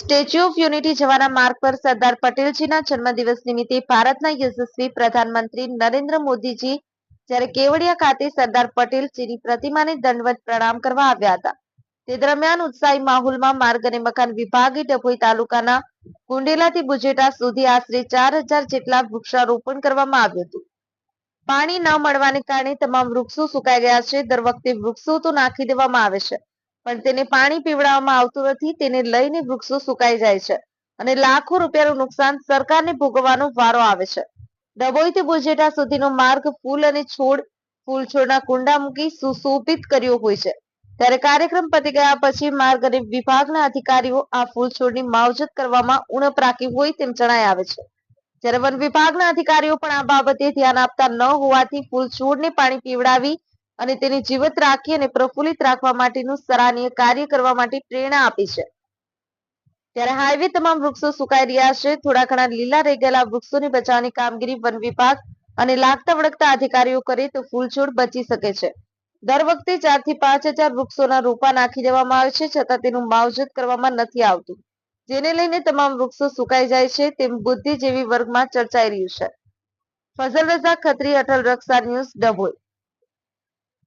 Statue of unity જવાના માર્ગ પર સરદાર પટેલજીના જન્મદિવસ નિમિત્તે ભારતના યશસ્વી પ્રધાનમંત્રી નરેન્દ્ર મોદીજી જ્યારે કેવડિયા ખાતે સરદાર પટેલજીની પ્રતિમાને દંડવત પ્રણામ કરવા આવ્યા હતા. તે દરમિયાન ઉત્સાહી માહોલમાં માર્ગ અને મકાન વિભાગે ડભોઈ તાલુકાના કુંડેલાથી બુજેટા સુધી આશરે ચાર હજાર જેટલા વૃક્ષારોપણ કરવામાં આવ્યું હતું. પાણી ન મળવાને કારણે તમામ વૃક્ષો સુકાઈ ગયા છે. દર વખતે વૃક્ષો તો નાખી દેવામાં આવે છે. પણ તેને પાણી પીવડાવવામાં આવતું નથી, તેને લઈને વૃક્ષો સુકાઈ જાય છે અને લાખો રૂપિયાનું નુકસાન સરકારને ભોગવવાનો વારો આવે છે. ડભોઈથી બુજેટા સુધીનો માર્ગ ફૂલ અને છોડ, ફૂલ છોડના કુંડા મૂકી સુશોભિત કર્યો હોય છે. ત્યારે કાર્યક્રમ પતી ગયા પછી માર્ગ અને વિભાગના અધિકારીઓ આ ફૂલ છોડની માવજત કરવામાં ઉણપ રાખી હોય તેમ જણાય આવે છે. જ્યારે વન વિભાગના અધિકારીઓ પણ આ બાબતે ધ્યાન આપતા ન હોવાથી ફૂલ છોડને પાણી પીવડાવી અને તેને જીવત રાખી અને પ્રફુલ્લિત રાખવા માટેનું સરાહનીય કાર્ય કરવા માટે પ્રેરણા આપી છે. ત્યારે હાઈવે તમામ વૃક્ષો સુકાઈ રહ્યા છે. થોડા ઘણા લીલા રહી ગયેલા વૃક્ષોને બચાવવાની કામગીરી વન વિભાગ અને લાગતા વળગતા અધિકારીઓ કરે તો ફૂલછોડ બચી શકે છે. દર વખતે ચારથી પાંચ હજાર વૃક્ષોના રોપા નાખી દેવામાં આવે છે. છતાં તેનું માવજત કરવામાં નથી આવતું. જેને લઈને તમામ વૃક્ષો સુકાઈ જાય છે. તેમ બુદ્ધિજીવી વર્ગમાં ચર્ચાઈ રહ્યું છે. ફઝલ રઝા ખત્રી, અટલ, રક્ષા ન્યૂઝ, ડભોઈ.